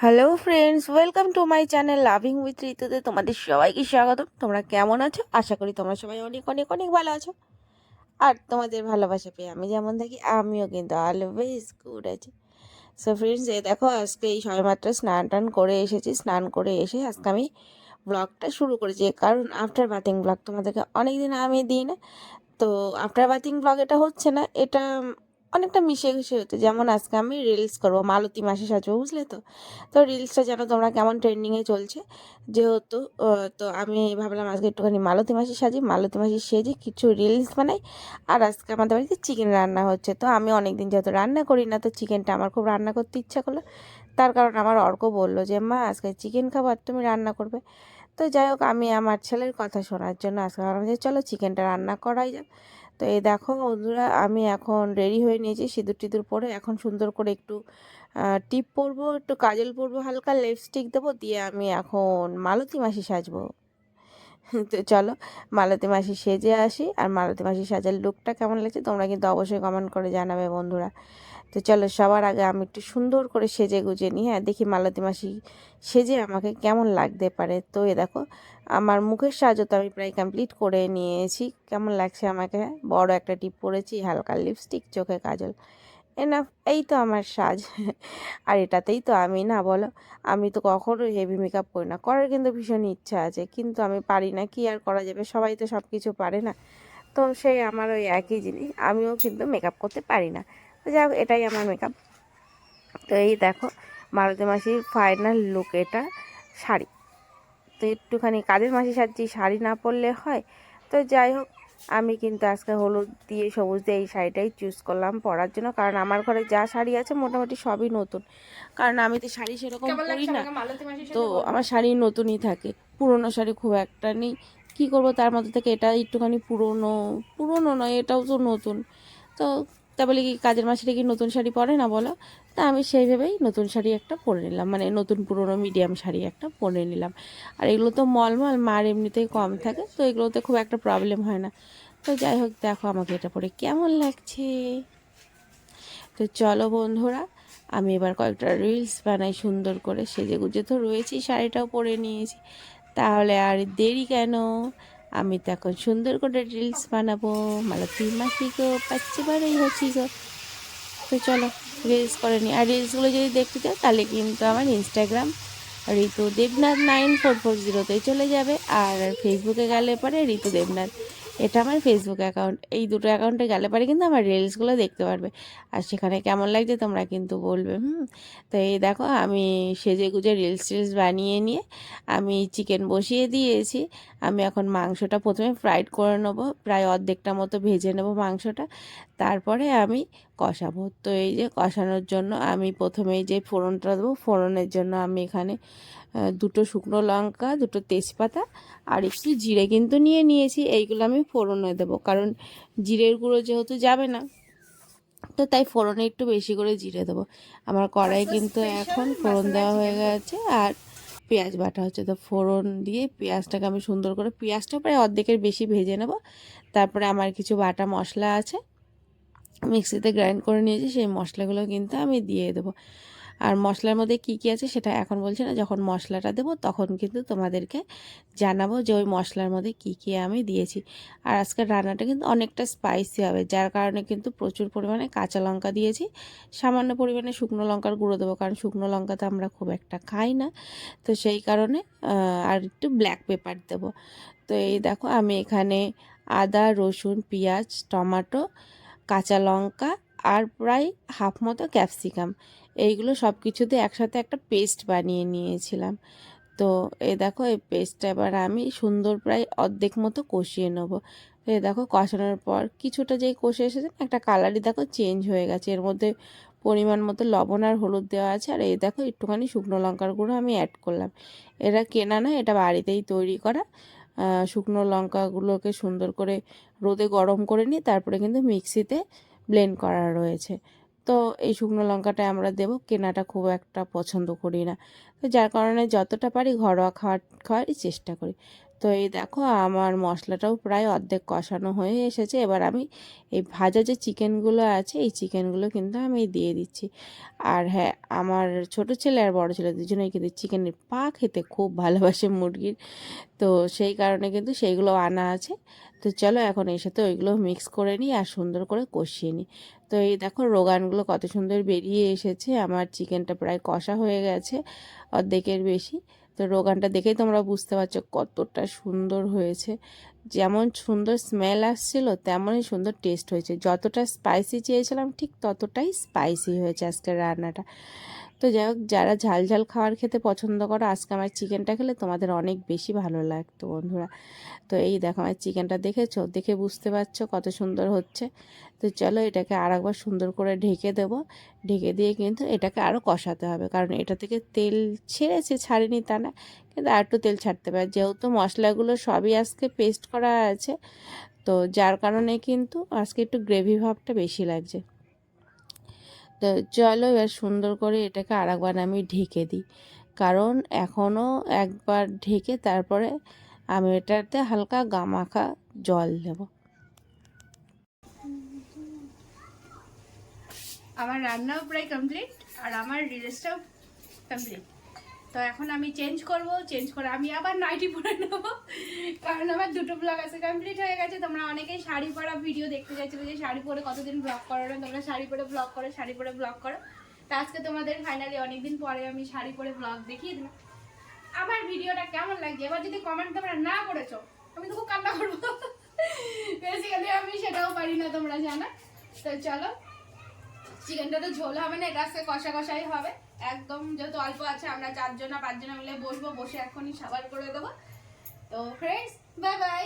Hello friends welcome to my channel loving with ঋতুতে তোমাদের সবাইকে স্বাগত তোমরা কেমন আছো? আশা করি তোমরা সবাই অনেক অনেক অনেক ভালো আছো। আর তোমাদের ভালোবাসা পেয়ে আমি যেমন থাকি, আমিও কিন্তু অলওয়েজ গুড আছি। সো ফ্রেন্ডস এই দেখো, আজকে এই সবেমাত্র স্নান টান করে এসেছি। স্নান করে এসে আজকে আমি ব্লগটা শুরু করেছি। কারণ আফটার বাথিং ব্লগ তোমাদেরকে অনেক দিন আমি দিই না। তো আফটার বাথিং ব্লগ এটা হচ্ছে না, এটা অনেকটা মিশে ঘুষে হচ্ছে যেমন আজকে আমি রিলস করব, মালতী মাসে সাজবো, বুঝলে তো? তো রিলসটা যেন তোমরা কেমন ট্রেন্ডিংয়ে চলছে? যেহেতু তো আমি ভাবলাম আজকে একটুখানি মালতী মাসি সাজি, মালতী মাসি সেজে কিছু রিলস বানাই। আর আজকে আমাদের বাড়িতে চিকেন রান্না হচ্ছে। তো আমি অনেকদিন যেহেতু রান্না করি না, তো চিকেনটা আমার খুব রান্না করতে ইচ্ছা করল। তার কারণ আমার অর্ক বলল যে, মা, আজকে চিকেন খাব আর তুমি রান্না করবে। তো যাই হোক, আমি আমার ছেলের কথা শোনার জন্য আজকে ভাবলাম যে, চলো চিকেনটা রান্না করাই যাক। তো এই দেখো বন্ধুরা, আমি এখন রেডি হয়ে নিয়েছি সিঁদুর টিঁদুর পরে। এখন সুন্দর করে একটু টিপ পরবো, একটু কাজল পরবো, হালকা লিপস্টিক দেবো, দিয়ে আমি এখন মালতী মাসি সাজবো। তো চলো, মালতী মাসি সেজে আসি, আর মালতী মাসি সাজার লুকটা কেমন লাগছে তোমরা কিন্তু অবশ্যই কমেন্ট করে জানাবে বন্ধুরা। তো চলো, সবার আগে আমি একটু সুন্দর করে সেজে গুজে নিই। হ্যাঁ দেখি মালতী মাসি সেজে আমাকে কেমন লাগতে পারে। তো এ দেখো, আমার মুখের সাজও তো আমি প্রায় কমপ্লিট করে নিয়েছি। কেমন লাগছে আমাকে? বড় একটা টিপ পরেছি, হালকা লিপস্টিক চোখে কাজল। এনাফ এই তো আমার সাজ। আর এটাতেই তো আমি, না বলো? আমি তো কখনো হেভি মেকআপ করি না। করার কিন্তু ভীষণ ইচ্ছা আছে, কিন্তু আমি পারি না। কি আর করা যাবে? সবাই তো সব কিছু পারে না। তো সেই আমার ওই একই জিনিস, আমিও কিন্তু মেকআপ করতে পারি না। তো যাই হোক এটাই আমার মেকআপ তো এই দেখো মারুতি মাসির ফাইনাল লুক এটা শাড়ি। তো একটুখানি কাজের মাসি সাজছি শাড়ি না পরলে হয়। তো যাই হোক আমি কিন্তু আজকে হলুদ দিয়ে সবুজ দিয়ে এই শাড়িটাই চুজ করলাম পরার জন্য। কারণ আমার ঘরে যা শাড়ি আছে মোটামুটি সবই নতুন। কারণ আমি তো শাড়ি সেরকম পরি না। তো আমার শাড়ি নতুনই থাকে পুরনো শাড়ি খুব একটা নেই। কি করব তার মধ্যে থেকে এটা একটুখানি পুরনো পুরনো নয় এটাও তো নতুন। তো তা বলে কি, কাজের মাসিটা কি নতুন শাড়ি পরে না বলো? তা আমি সেইভাবেই নতুন শাড়ি একটা পরে নিলাম মানে নতুন পুরনো মিডিয়াম শাড়ি একটা পরে নিলাম। আর এগুলো তো মলমল, মার এমনিতেই কম থাকে, তো এগুলোতে খুব একটা প্রবলেম হয় না। তো যাই হোক, দেখো আমাকে এটা পরে কেমন লাগছে। তো চলো বন্ধুরা, আমি এবার কয়েকটা রিলস বানাই সুন্দর করে সেজে গুজে তো রয়েছি শাড়িটাও পরে নিয়েছি। তাহলে আর দেরি কেন? আমি তো এখন সুন্দর করে রিলস বানাবো মালতী মাসি গো পাচ্ছি বারেই হচ্ছি গো তো চলো রিলস করে নিই আর রিলসগুলো যদি দেখতে চাও, তাহলে কিন্তু আমার Instagram Ritu Debnath nine four four জিরোতেই চলে যাবে। আর ফেসবুকে গেলে পরে ঋতু দেবনাথ এটা আমার ফেসবুক অ্যাকাউন্ট এই দুটো অ্যাকাউন্টে গেলে পরে কিন্তু আমার রিলসগুলো দেখতে পারবে। আর সেখানে কেমন লাগছে তোমরা কিন্তু বলবে, হুম? তো এই দেখো, আমি সেজে গুজে রিলস টিলস বানিয়ে নিয়ে আমি চিকেন বসিয়ে দিয়েছি। আমি এখন মাংসটা প্রথমে ফ্রাইড করে নেব, প্রায় অর্ধেকটা মতো ভেজে নেব মাংসটা। তারপরে আমি কষাবো। তো এই যে কষানোর জন্য আমি প্রথমেই যে ফোড়নটা দেবো, ফোড়নের জন্য আমি এখানে দুটো শুকনো লঙ্কা, দুটো তেজপাতা আর একটু জিরে কিন্তু নিয়ে নিয়েছি। এইগুলো আমি ফোড়নে দেবো। কারণ জিরের গুঁড়ো যেহেতু যাবে না তো তাই ফোড়নে একটু বেশি করে জিরে দেবো। আমার কড়াই কিন্তু এখন ফোড়ন দেওয়া হয়ে গেছে আর পেঁয়াজ বাটা হচ্ছে। তো ফোড়ন দিয়ে পেঁয়াজটাকে আমি সুন্দর করে পেঁয়াজটা প্রায় অর্ধেকের বেশি ভেজে নেব। তারপরে আমার কিছু বাটা মশলা আছে মিক্সিতে গ্রাইন্ড করে নিয়েছি সেই মশলাগুলো কিন্তু আমি দিয়ে দেবো। আর মশলার মধ্যে কি কি আছে সেটা এখন বলছি না। যখন মশলাটা দেবো তখন কিন্তু তোমাদেরকে জানাব যে ওই মশলার মধ্যে কি কি আমি দিয়েছি। আর আজকের রান্নাটা কিন্তু অনেকটা স্পাইসি হবে, যার কারণে কিন্তু প্রচুর পরিমাণে কাঁচা লঙ্কা দিয়েছি। সামান্য পরিমাণে শুকনো লঙ্কার গুঁড়ো দেবো, কারণ শুকনো লঙ্কা তো আমরা খুব একটা খাই না। তো সেই কারণে আর একটু ব্ল্যাক পেপার দেবো। তো এই দেখো আমি এখানে আদা, রসুন, পেঁয়াজ, টমাটো, কাঁচা লঙ্কা আর প্রায় হাফ মতো ক্যাপসিকাম এইগুলো সব কিছুতে একসাথে একটা পেস্ট বানিয়ে নিয়েছিলাম। তো এ দেখো, এই পেস্টটা এবার আমি সুন্দর প্রায় অর্ধেক মতো কষিয়ে নেব। এ দেখো, কষানোর পর কিছুটা যেই কষে এসেছে একটা কালারই দেখো চেঞ্জ হয়ে গেছে। এর মধ্যে পরিমাণ মতো লবণ আর হলুদ দেওয়া আছে। আর এই দেখো, একটুখানি শুকনো লঙ্কার গুঁড়ো আমি অ্যাড করলাম। এটা কেনা না, এটা বাড়িতেই তৈরি করা। শুকনো লঙ্কাগুলোকে সুন্দর করে রোদে গরম করে নিয়ে তারপরে কিন্তু মিক্সিতে ব্লেন্ড করা রয়েছে। তো এই শুকনো লঙ্কাটা আমরা দেবো, কেনাটা খুব একটা পছন্দ করি না। তো যার কারণে যতটা পারি ঘরোয়া খাওয়ার, খাওয়ারই চেষ্টা করি। তো এই দেখো আমার মশলাটাও প্রায় অর্ধেক কষানো হয়ে এসেছে। এবার আমি এই ভাজা যে চিকেনগুলো আছে, এই চিকেনগুলো কিন্তু আমি দিয়ে দিচ্ছি। আর হ্যাঁ আমার ছোট ছেলে আর বড় ছেলে দুজনেই কিন্তু চিকেনের পা খেতে খুব ভালোবাসে মুরগির। তো সেই কারণে কিন্তু সেইগুলো আনা আছে। তো চলো এখন এর সাথে ওইগুলো মিক্স করে নিই আর সুন্দর করে কষিয়ে নিই। তো এই দেখো রোগানগুলো কত সুন্দর বেরিয়ে এসেছে। আমার চিকেনটা প্রায় কষা হয়ে গেছে অর্ধেকের বেশি। তো রোগানটা দেখেই তোমরা বুঝতে পারছ কতটা সুন্দর হয়েছে। যেমন সুন্দর স্মেল আসছিল, তেমনই সুন্দর টেস্ট হয়েছে। যতটা স্পাইসি চেয়েছিলাম, ঠিক ততটাই স্পাইসি হয়েছে আজকের রান্নাটা। তো যাই হোক, যারা ঝাল ঝাল খাবার খেতে পছন্দ করো, আজকে আমার চিকেনটা খেলে তোমাদের অনেক বেশি ভালো লাগতো বন্ধুরা। তো এই দেখো, আমার চিকেনটা দেখেছ? দেখে বুঝতে পারছ কত সুন্দর হচ্ছে। তো চলো এটাকে আর একবার সুন্দর করে ঢেকে দেব। ঢেকে দিয়ে কিন্তু এটাকে আরও কষাতে হবে, কারণ এটা থেকে তেল ছেড়েছে, ছাড়েনি তা না, কিন্তু আর একটু তেল ছাড়তে পারে যেহেতু মশলাগুলো সবই আজকে পেস্ট করা আছে, তো যার কারণে কিন্তু আজকে একটু গ্রেভি ভাবটা বেশি লাগছে। তো চলো এবার সুন্দর করে এটাকে আরেকবার আমি ঢেকে দিই। কারণ এখনও একবার ঢেকে তারপরে আমি এটাতে হালকা গামাখা জল দেব। আমার রান্নাও প্রায় কমপ্লিট আর আমার রিলসটাও কমপ্লিট তো এখন আমি চেঞ্জ করব চেঞ্জ করে আমি আবার নাইটি পরে নেব। কারণ আমার দুটো ব্লগ আছে কমপ্লিট হয়ে গেছে, তোমরা অনেকেই শাড়ি পরা ভিডিও দেখতে চাইছিলে যে শাড়ি পরে কতদিন ব্লগ করো না, তোমরা শাড়ি পরে ব্লগ করো, শাড়ি পরে ব্লগ করো। তা আজকে তোমাদের ফাইনালি অনেকদিন পরে আমি শাড়ি পরে ব্লগ দেখিয়ে দিলাম। আমার ভিডিওটা কেমন লাগছে? এবার যদি কমেন্ট তোমরা না করেছ, আমি তো খুব কান্না করব। বেসিক্যালি আমি সেটাও পারি না তোমরা জানা। তো চলো চিকেনটা তো ঝোল হবে না, এটা আজকে কষা কষাই হবে। একদম যেহেতু অল্প আছে, আমরা চারজন না পাঁচজন মিলে বসবো, বসে এখনই সাবার করে দেবো। তো friends bye bye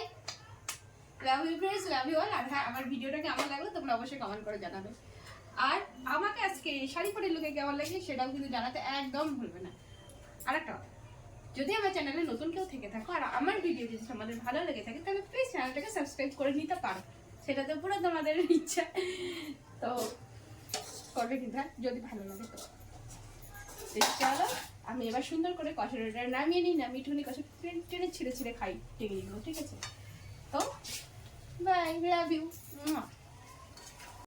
love you friends love you all আর হ্যাঁ আমার ভিডিওটা কেমন লাগল তোমরা অবশ্যই কমেন্ট করে জানাবে। আর আমাকে আজকে শাড়ি পরে লুকে কেমন লাগে সেটাও কিন্তু জানাতে একদম ভুলবে না। আর একটা যদি আমার চ্যানেলে নতুন কেউ থেকে থাকো আর আমার ভিডিও যদি তোমাদের ভালো লেগে থাকে, তাহলে প্লিজ চ্যানেলটাকে সাবস্ক্রাইব করে নিতে পারো। সেটা তো পুরো তোমাদের ইচ্ছা। তো করবে কিন্তু হ্যাঁ, যদি ভালো লাগে তো। চলো আমি এবার সুন্দর করে কষাটা নামিয়ে নিই না মিঠুনি কষা টেনে ছিঁড়ে ছিঁড়ে খাই টেনে ঠিক আছে? তো বাই লাভ ইউ